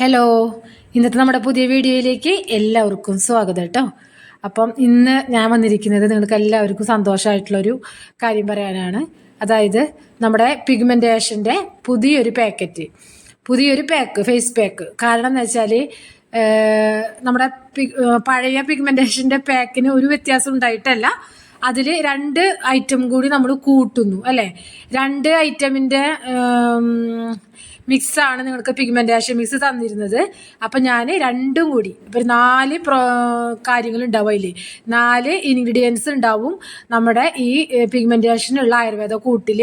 Hello ഇന്നത്തെ നമ്മുടെ പുതിയ വീഡിയോയിലേക്ക് എല്ലാവർക്കും സ്വാഗതം കേട്ടോ. അപ്പം ഇന്ന് ഞാൻ വന്നിരിക്കുന്നത് നിങ്ങൾക്ക് എല്ലാവർക്കും സന്തോഷമായിട്ടുള്ളൊരു കാര്യം പറയാനാണ്. അതായത് നമ്മുടെ പിഗ്മെന്റേഷന്റെ പുതിയൊരു പാക്കറ്റ് പുതിയൊരു പാക്ക് ഫേസ് പാക്ക് കാരണം എന്ന് വെച്ചാൽ നമ്മുടെ പഴയ പിഗ്മെന്റേഷന്റെ പാക്കിന് ഒരു വ്യത്യാസം ഉണ്ടായിട്ടല്ല. അതിൽ രണ്ട് ഐറ്റം കൂടി നമ്മൾ കൂട്ടുന്നു അല്ലേ? രണ്ട് ഐറ്റമിന്റെ മിക്സ് ആണ് നിങ്ങൾക്ക് പിഗ്മെന്റേഷൻ മിക്സ് തന്നിരുന്നത്. അപ്പം ഞാൻ രണ്ടും കൂടി ഒരു നാല് പ്രോ കാര്യങ്ങൾ ഉണ്ടാവും അതിൽ നാല് ഇൻഗ്രീഡിയൻസ് ഉണ്ടാവും നമ്മുടെ ഈ പിഗ്മെന്റേഷനുള്ള ആയുർവേദ കൂട്ടിൽ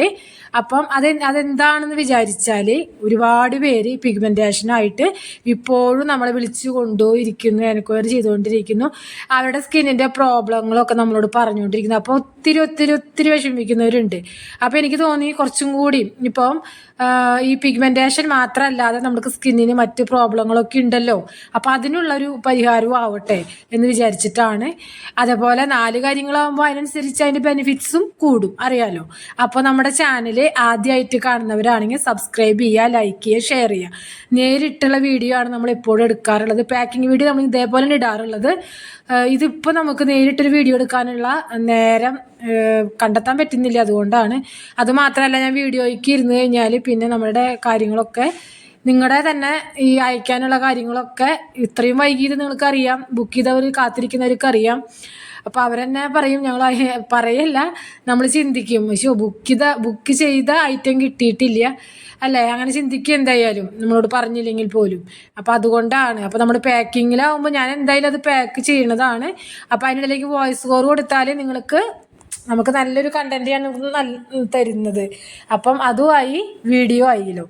അപ്പം അത് അതെന്താണെന്ന് വിചാരിച്ചാൽ ഒരുപാട് പേര് പിഗ്മെന്റേഷനായിട്ട് ഇപ്പോഴും നമ്മളെ വിളിച്ചു കൊണ്ടുപോയിരിക്കുന്നു എൻക്വയറി ചെയ്തുകൊണ്ടിരിക്കുന്നു. അവരുടെ സ്കിന്നിന്റെ പ്രോബ്ലങ്ങളൊക്കെ നമ്മളോട് പറഞ്ഞുകൊണ്ടിരിക്കുന്നു. അപ്പോൾ ഒത്തിരി ഒത്തിരി ഒത്തിരി വിഷമിക്കുന്നവരുണ്ട്. അപ്പോൾ എനിക്ക് തോന്നി കുറച്ചും കൂടി ഇപ്പം ഈ പിഗ്മെന്റേഷൻ മാത്രമല്ലാതെ നമുക്ക് സ്കിന്നിന് മറ്റ് പ്രോബ്ലങ്ങളൊക്കെ ഉണ്ടല്ലോ. അപ്പോൾ അതിനുള്ളൊരു പരിഹാരവും ആവട്ടെ എന്ന് വിചാരിച്ചിട്ടാണ്. അതേപോലെ നാല് കാര്യങ്ങളാകുമ്പോൾ അതിനനുസരിച്ച് അതിന്റെ ബെനിഫിറ്റ്സും കൂടും. അറിയാലോ? അപ്പോൾ നമ്മുടെ ചാനൽ ആദ്യമായിട്ട് കാണുന്നവരാണെങ്കിൽ സബ്സ്ക്രൈബ് ചെയ്യുക ലൈക്ക് ചെയ്യുക ഷെയർ ചെയ്യുക. നേരിട്ടുള്ള വീഡിയോ ആണ് നമ്മൾ എപ്പോഴും എടുക്കാറുള്ളത്. പാക്കിംഗ് വീഡിയോ നമ്മൾ ഇതേപോലെ ഇടാറുള്ളത്. ഇതിപ്പോൾ നമുക്ക് നേരിട്ടൊരു വീഡിയോ എടുക്കാനുള്ള നേരം കണ്ടെത്താൻ പറ്റുന്നില്ല. അതുകൊണ്ടാണ്. അത് മാത്രമല്ല ഞാൻ വീഡിയോയ്ക്ക് ഇരുന്ന് കഴിഞ്ഞാൽ പിന്നെ നമ്മുടെ കാര്യങ്ങളൊക്കെ നിങ്ങളുടെ തന്നെ ഈ അയക്കാനുള്ള കാര്യങ്ങളൊക്കെ ഇത്രയും വൈകിയത് നിങ്ങൾക്കറിയാം. ബുക്ക് ചെയ്തവർ കാത്തിരിക്കുന്നവർക്ക് അറിയാം അപ്പോൾ അവരെന്നെ പറയും ഞങ്ങൾ പറയല്ല നമ്മൾ ചിന്തിക്കും. പക്ഷേ ബുക്ക് ചെയ്ത ബുക്ക് ചെയ്ത ഐറ്റം കിട്ടിയിട്ടില്ല. അല്ലേ? അങ്ങനെ ചിന്തിക്കും എന്തായാലും. നമ്മളോട് പറഞ്ഞില്ലെങ്കിൽ പോലും. അപ്പോൾ അതുകൊണ്ടാണ്. അപ്പോൾ നമ്മൾ പാക്കിങ്ങിലാവുമ്പോൾ ഞാൻ എന്തായാലും അത് പാക്ക് ചെയ്യണതാണ്. അപ്പോൾ അതിനിടയിലേക്ക് വോയിസ് കോർ കൊടുത്താൽ നിങ്ങൾക്ക് നമുക്ക് നല്ലൊരു കണ്ടന്റാണ് നല്ല തരുന്നത്. അപ്പം അതുമായി വീഡിയോ ആയില്ലോ.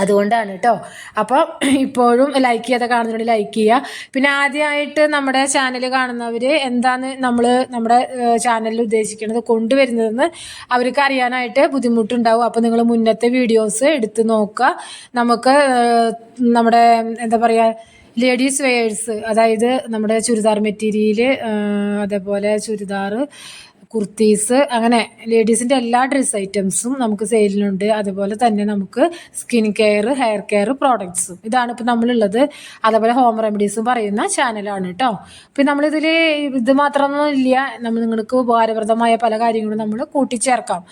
അതുകൊണ്ടാണ് കേട്ടോ അപ്പോൾ ഇപ്പോഴും ലൈക്ക് ചെയ്യാതെ കാണുന്നവർ ലൈക്ക് ചെയ്യുക പിന്നെ ആദ്യമായിട്ട് നമ്മുടെ ചാനൽ കാണുന്നവർ എന്താണ് നമ്മൾ നമ്മുടെ ചാനലിൽ ഉദ്ദേശിക്കുന്നത് കൊണ്ടുവരുന്നതെന്ന് അവർക്ക് അറിയാനായിട്ട് ബുദ്ധിമുട്ടുണ്ടാവും. അപ്പോൾ നിങ്ങൾ മുന്നത്തെ വീഡിയോസ് എടുത്ത് നോക്കുക. നമുക്ക് നമ്മുടെ എന്താ പറയുക ലേഡീസ് വെയേഴ്സ് അതായത് നമ്മുടെ ചുരിദാർ മെറ്റീരിയൽ അതേപോലെ ചുരിദാർ കുർത്തീസ് അങ്ങനെ ലേഡീസിന്റെ എല്ലാ ഡ്രസ് ഐറ്റംസും നമുക്ക് സെയിലിനുണ്ട് അതുപോലെ തന്നെ നമുക്ക് സ്കിൻ കെയർ ഹെയർ കെയർ പ്രോഡക്ട്സും ഇതാണ് ഇപ്പോൾ നമ്മളുള്ളത്. അതേപോലെ ഹോം റെമഡീസും പറയുന്ന ചാനലാണ് കേട്ടോ പിന്നെ നമ്മളിതിൽ ഇത് മാത്രമൊന്നും ഇല്ല നമ്മൾ നിങ്ങൾക്ക് ഉപകാരപ്രദമായ പല കാര്യങ്ങളും നമ്മൾ കൂട്ടിച്ചേർക്കാം.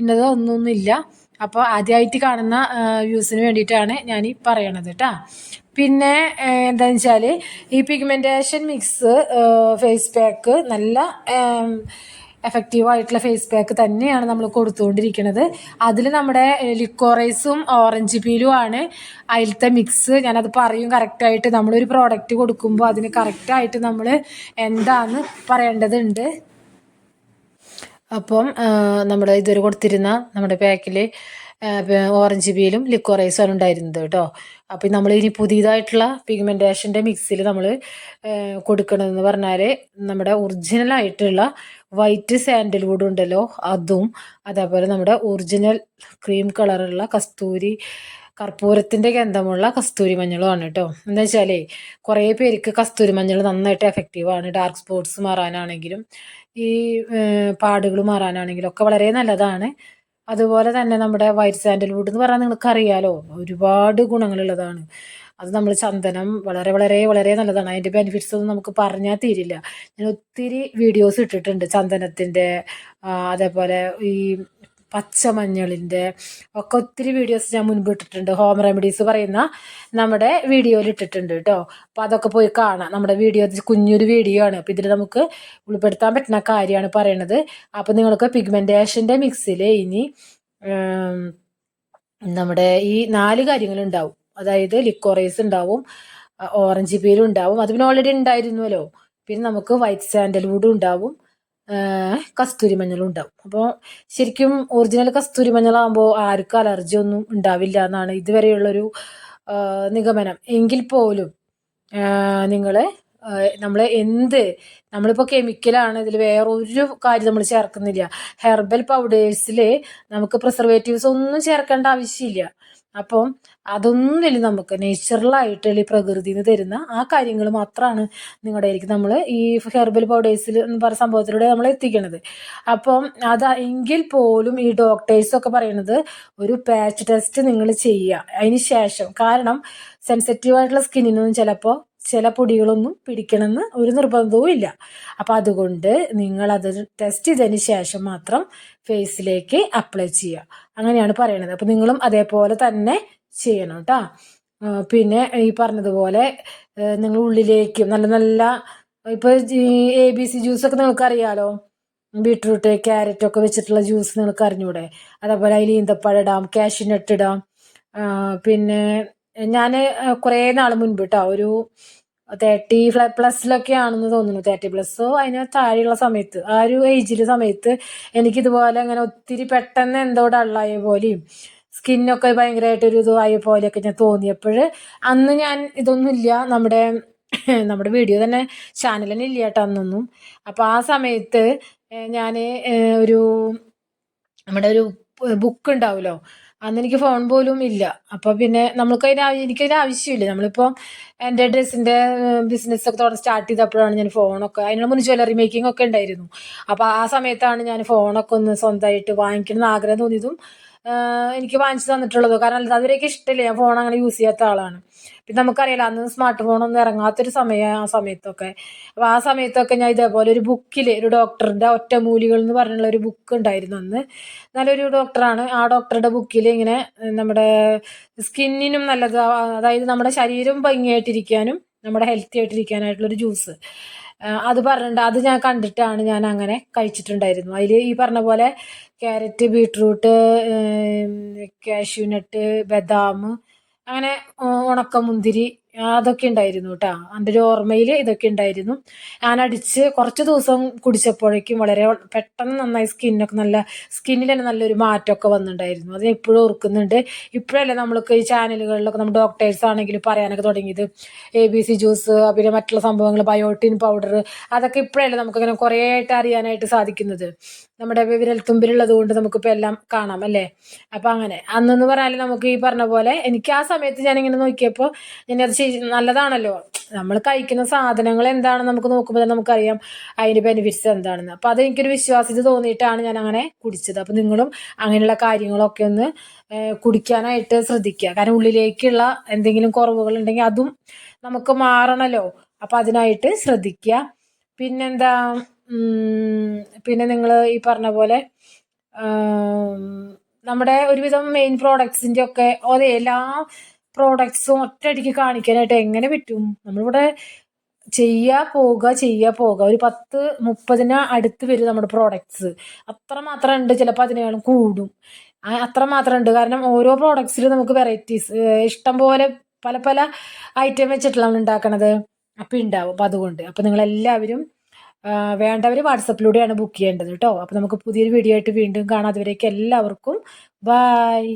ഇന്നത് ഒന്നൊന്നുമില്ല. അപ്പോൾ ആദ്യമായിട്ട് കാണുന്ന വ്യൂസിന് വേണ്ടിയിട്ടാണ് ഞാൻ ഈ പറയണത് കേട്ടോ പിന്നെ എന്താണെന്ന് വെച്ചാൽ ഈ പിഗ്മെന്റേഷൻ മിക്സ് ഫേസ് പാക്ക് നല്ല എഫക്റ്റീവ് ആയിട്ടുള്ള ഫേസ് പാക്ക് തന്നെയാണ് നമ്മൾ കൊടുത്തുകൊണ്ടിരിക്കുന്നത്. അതിൽ നമ്മുടെ ലിക്കോറൈസും ഓറഞ്ച് പീലും ആണ് അതിലത്തെ മിക്സ് ഞാനത് പറയും കറക്റ്റായിട്ട് നമ്മളൊരു പ്രോഡക്റ്റ് കൊടുക്കുമ്പോൾ അതിന് കറക്റ്റായിട്ട് നമ്മൾ എന്താന്ന് പറയേണ്ടതുണ്ട്. അപ്പം നമ്മുടെ ഇതുവരെ കൊടുത്തിരുന്ന നമ്മുടെ പാക്കിൽ ഓറഞ്ച് പീലും ആണ് ഉണ്ടായിരുന്നത് കേട്ടോ. അപ്പം നമ്മൾ ഇനി പുതിയതായിട്ടുള്ള പിഗ്മെന്റേഷന്റെ മിക്സിൽ നമ്മൾ കൊടുക്കണമെന്ന് പറഞ്ഞാൽ നമ്മുടെ ഒറിജിനൽ ആയിട്ടുള്ള വൈറ്റ് സാൻഡൽവുഡ് ഉണ്ടല്ലോ അതും അതേപോലെ നമ്മുടെ ഒറിജിനൽ ക്രീം കളറുള്ള കസ്തൂരി കർപ്പൂരത്തിന്റെ ഗന്ധമുള്ള കസ്തൂരി മഞ്ഞളുമാണ് കേട്ടോ. എന്താ വെച്ചാലേ കുറേ പേർക്ക് കസ്തൂരി മഞ്ഞൾ നന്നായിട്ട് എഫക്റ്റീവാണ് ഡാർക്ക് സ്പോട്ട്സ് മാറാനാണെങ്കിലും ഈ പാടുകൾ മാറാനാണെങ്കിലും ഒക്കെ വളരെ നല്ലതാണ്. അതുപോലെ തന്നെ നമ്മുടെ വൈറ്റ് സാൻഡൽവുഡ് എന്ന് പറഞ്ഞാൽ നിങ്ങൾക്കറിയാലോ ഒരുപാട് ഗുണങ്ങളുള്ളതാണ്. അത് നമ്മൾ ചന്ദനം വളരെ വളരെ വളരെ നല്ലതാണ്. അതിന്റെ ബെനിഫിറ്റ്സ് ഒന്നും നമുക്ക് പറഞ്ഞാൽ തീരില്ല. ഞാൻ ഒത്തിരി വീഡിയോസ് ഇട്ടിട്ടുണ്ട് ചന്ദനത്തിന്റെ അതേപോലെ ഈ പച്ചമഞ്ഞളിന്റെ ഒക്കെ ഒത്തിരി വീഡിയോസ് ഞാൻ മുൻപ് ഇട്ടിട്ടുണ്ട്. ഹോം റെമഡീസ് പറയുന്ന നമ്മുടെ വീഡിയോയിൽ ഇട്ടിട്ടുണ്ട് കേട്ടോ അപ്പോൾ അതൊക്കെ പോയി കാണാം. നമ്മുടെ വീഡിയോ കുഞ്ഞൊരു വീഡിയോ ആണ്. അപ്പോൾ ഇതിൽ നമുക്ക് ഉൾപ്പെടുത്താൻ പറ്റുന്ന കാര്യമാണ് പറയണത്. അപ്പോൾ നിങ്ങൾക്ക് പിഗ്മെന്റേഷന്റെ മിക്സിൽ ഇനി നമ്മുടെ ഈ നാല് കാര്യങ്ങളുണ്ടാവും. അതായത് ലിക്കോറൈസ് ഉണ്ടാവും ഓറഞ്ച് പീലും ഉണ്ടാവും. അത് പിന്നെ ഓൾറെഡി ഉണ്ടായിരുന്നുവല്ലോ പിന്നെ നമുക്ക് വൈറ്റ് സാൻഡൽവുഡും ഉണ്ടാവും. കസ്തൂരി മഞ്ഞളും ഉണ്ടാവും. അപ്പോൾ ശരിക്കും ഒറിജിനൽ കസ്തൂരി മഞ്ഞളാകുമ്പോൾ ആർക്കും അലർജി ഒന്നും ഉണ്ടാവില്ല എന്നാണ് ഇതുവരെയുള്ളൊരു നിഗമനം. എങ്കിൽ പോലും നിങ്ങൾ നമ്മൾ എന്ത് നമ്മളിപ്പോൾ കെമിക്കലാണ് ഇതിൽ വേറെ ഒരു കാര്യം നമ്മൾ ചേർക്കുന്നില്ല. ഹെർബൽ പൗഡേഴ്സിൽ നമുക്ക് പ്രിസർവേറ്റീവ്സ് ഒന്നും ചേർക്കേണ്ട ആവശ്യമില്ല. അപ്പം അതൊന്നും നമുക്ക്. നേച്ചുറലായിട്ട് ഈ പ്രകൃതിയിൽ നിന്ന് തരുന്ന ആ കാര്യങ്ങൾ മാത്രമാണ് നിങ്ങളുടെ ആയിരിക്കും നമ്മൾ ഈ ഹെർബൽ പൗഡേഴ്സിൽ എന്ന് പറയുന്ന സംഭവത്തിലൂടെ നമ്മൾ എത്തിക്കണത്. അപ്പം അത് എങ്കിൽ പോലും ഈ ഡോക്ടേഴ്സൊക്കെ പറയുന്നത് ഒരു പാച്ച് ടെസ്റ്റ് നിങ്ങൾ ചെയ്യുക അതിന് ശേഷം. കാരണം സെൻസിറ്റീവ് ആയിട്ടുള്ള സ്കിന്നിനൊന്നും ചിലപ്പോൾ ചില പൊടികളൊന്നും പിടിക്കണമെന്ന് ഒരു നിർബന്ധവും ഇല്ല. അപ്പം അതുകൊണ്ട് നിങ്ങളത് ടെസ്റ്റ് ചെയ്തതിന് ശേഷം മാത്രം ഫേസിലേക്ക് അപ്ലൈ ചെയ്യുക. അങ്ങനെയാണ് പറയണത്. അപ്പം നിങ്ങളും അതേപോലെ തന്നെ ചെയ്യണം കേട്ടോ പിന്നെ ഈ പറഞ്ഞതുപോലെ നിങ്ങൾ ഉള്ളിലേക്കും നല്ല നല്ല ഇപ്പോൾ എ ബി സി ജ്യൂസൊക്കെ നിങ്ങൾക്ക് അറിയാലോ ബീട്രൂട്ട് ക്യാരറ്റ് ഒക്കെ വെച്ചിട്ടുള്ള ജ്യൂസ് നിങ്ങൾക്ക് അറിഞ്ഞൂടെ അതേപോലെ അതിൽ ഈന്തപ്പഴം ഇടാം കാഷ്യൂനട്ട് ഇടാം. പിന്നെ ഞാൻ കുറേ നാൾ മുൻപ് കേട്ടോ ഒരു തേർട്ടി പ്ലസ്സിലൊക്കെ ആണെന്ന് തോന്നുന്നു തേർട്ടി പ്ലസ്സോ അതിന് താഴെയുള്ള സമയത്ത് ആ ഒരു ഏജിൽ സമയത്ത് എനിക്കിതുപോലെ അങ്ങനെ ഒത്തിരി പെട്ടെന്ന് എന്തോ ഡള്ളായ പോലെയും സ്കിന്നൊക്കെ ഭയങ്കരമായിട്ടൊരു ഇതായ പോലെയൊക്കെ ഞാൻ തോന്നിയപ്പോൾ അന്ന് ഞാൻ ഇതൊന്നുമില്ല നമ്മുടെ നമ്മുടെ വീഡിയോ തന്നെ ചാനൽ തന്നെ ഇല്ല കേട്ടോ അന്നൊന്നും. അപ്പോൾ ആ സമയത്ത് ഞാൻ ഒരു നമ്മുടെ ഒരു ബുക്ക് ഉണ്ടാവുമല്ലോ അന്ന് എനിക്ക് ഫോൺ പോലും ഇല്ല. അപ്പോൾ പിന്നെ നമുക്ക് അതിന് എനിക്കതിന് ആവശ്യമില്ല. നമ്മളിപ്പോൾ എന്റെ ഡ്രസ്സിന്റെ ബിസിനസ്സൊക്കെ തുടങ്ങി സ്റ്റാർട്ട് ചെയ്തപ്പോഴാണ് ഞാൻ ഫോണൊക്കെ അതിനുള്ള മുന്നേ ജ്വല്ലറി മേക്കിംഗ് ഒക്കെ ഉണ്ടായിരുന്നു. അപ്പോൾ ആ സമയത്താണ് ഞാൻ ഫോണൊക്കെ ഒന്ന് സ്വന്തമായിട്ട് വാങ്ങിക്കണം എന്ന് ആഗ്രഹം തോന്നിയതും എനിക്ക് വാങ്ങിച്ചു തന്നിട്ടുള്ളത്. കാരണം അതുവരെയൊക്കെ ഇഷ്ടമില്ല ഞാൻ ഫോൺ അങ്ങനെ യൂസ് ചെയ്യാത്ത ആളാണ്. പിന്നെ നമുക്കറിയാലോ അന്ന് സ്മാർട്ട് ഫോണൊന്നും ഇറങ്ങാത്തൊരു സമയം ആ സമയത്തൊക്കെ. അപ്പോൾ ആ സമയത്തൊക്കെ ഞാൻ ഇതേപോലെ ഒരു ബുക്കിൽ ഒരു ഡോക്ടറിന്റെ ഒറ്റമൂലികൾ എന്ന് പറഞ്ഞുള്ള ഒരു ബുക്ക് ഉണ്ടായിരുന്നു അന്ന്. നല്ലൊരു ഡോക്ടറാണ് ആ ഡോക്ടറുടെ ബുക്കിൽ ഇങ്ങനെ നമ്മുടെ സ്കിന്നിനും നല്ലത് അതായത് നമ്മുടെ ശരീരം ഭംഗിയായിട്ടിരിക്കാനും നമ്മുടെ ഹെൽത്തി ആയിട്ടിരിക്കാനായിട്ടുള്ളൊരു ജ്യൂസ് അത് പറഞ്ഞിട്ടുണ്ട്. അത് ഞാൻ കണ്ടിട്ടാണ് ഞാൻ അങ്ങനെ കഴിച്ചിട്ടുണ്ടായിരുന്നു അതിൽ ഈ പറഞ്ഞ പോലെ ക്യാരറ്റ് ബീട്രൂട്ട് കാഷ്യൂനട്ട് ബദാം അങ്ങനെ ഉണക്കമുന്തിരി അതൊക്കെ ഉണ്ടായിരുന്നു കേട്ടോ എന്റെ ഒരു ഓർമ്മയിൽ ഇതൊക്കെ ഉണ്ടായിരുന്നു. ഞാൻ അടിച്ച് കുറച്ച് ദിവസം കുടിച്ചപ്പോഴേക്കും വളരെ പെട്ടെന്ന് നന്നായി സ്കിന്നൊക്കെ നല്ല സ്കിന്നിൽ തന്നെ നല്ലൊരു മാറ്റമൊക്കെ വന്നിട്ടുണ്ടായിരുന്നു. അത് ഇപ്പോഴും ഓർക്കുന്നുണ്ട്. ഇപ്പോഴല്ലേ നമ്മൾക്ക് ഈ ചാനലുകളിലൊക്കെ നമ്മൾ ഡോക്ടേഴ്സ് ആണെങ്കിലും പറയാനൊക്കെ തുടങ്ങിയത്. എ ബി സി ജ്യൂസ് പിന്നെ മറ്റുള്ള സംഭവങ്ങൾ ബയോട്ടിൻ പൗഡർ അതൊക്കെ ഇപ്പോഴല്ലേ നമുക്കങ്ങനെ കുറേ ആയിട്ട് അറിയാനായിട്ട് സാധിക്കുന്നത്. നമ്മുടെ വിരൽത്തുമ്പിലുള്ളത് കൊണ്ട് നമുക്കിപ്പോൾ എല്ലാം കാണാം അല്ലേ? അപ്പം അങ്ങനെ. അന്നെന്ന് പറഞ്ഞാൽ നമുക്ക് ഈ പറഞ്ഞ പോലെ എനിക്ക് ആ സമയത്ത് ഞാനിങ്ങനെ നോക്കിയപ്പോൾ ചെയ്ത് നല്ലതാണല്ലോ. നമ്മൾ കഴിക്കുന്ന സാധനങ്ങൾ എന്താണ് നമുക്ക് നോക്കുമ്പോൾ തന്നെ നമുക്കറിയാം അതിന്റെ ബെനിഫിറ്റ്സ് എന്താണെന്ന്. അപ്പോൾ അത് എനിക്കൊരു വിശ്വാസിച്ച് തോന്നിയിട്ടാണ് ഞാൻ അങ്ങനെ കുടിച്ചത്. അപ്പോൾ നിങ്ങളും അങ്ങനെയുള്ള കാര്യങ്ങളൊക്കെ ഒന്ന് കുടിക്കാനായിട്ട് ശ്രദ്ധിക്കുക. കാരണം ഉള്ളിലേക്കുള്ള എന്തെങ്കിലും കുറവുകൾ ഉണ്ടെങ്കിൽ അതും നമുക്ക് മാറണല്ലോ. അപ്പോൾ അതിനായിട്ട് ശ്രദ്ധിക്കുക. പിന്നെന്താ പിന്നെ നിങ്ങൾ ഈ പറഞ്ഞ പോലെ നമ്മുടെ ഒരുവിധം മെയിൻ പ്രോഡക്ട്സിന്റെ ഒക്കെ അതെ എല്ലാ പ്രോഡക്ട്സും ഒറ്റയടിക്ക് കാണിക്കാനായിട്ട് എങ്ങനെ പറ്റും? നമ്മളിവിടെ ചെയ്യാ പോവുക ചെയ്യാ പോവുക ഒരു പത്ത് മുപ്പതിന് അടുത്ത് വരും നമ്മുടെ പ്രോഡക്ട്സ് അത്ര മാത്രം ഉണ്ട് ചിലപ്പോൾ അതിനേക്കാളും കൂടും. അത്ര മാത്രം ഉണ്ട് കാരണം ഓരോ പ്രോഡക്ട്സിലും നമുക്ക് വെറൈറ്റീസ് ഇഷ്ടം പോലെ പല പല ഐറ്റം വെച്ചിട്ടുള്ള ഉണ്ടാക്കണത്. അപ്പം ഉണ്ടാവും അപ്പം അതുകൊണ്ട്. അപ്പം നിങ്ങളെല്ലാവരും വേണ്ടവർ വാട്സപ്പിലൂടെയാണ് ബുക്ക് ചെയ്യേണ്ടത് കേട്ടോ അപ്പം നമുക്ക് പുതിയൊരു വീഡിയോ ആയിട്ട് വീണ്ടും കാണാം. അതുവരേക്കും എല്ലാവർക്കും ബായ്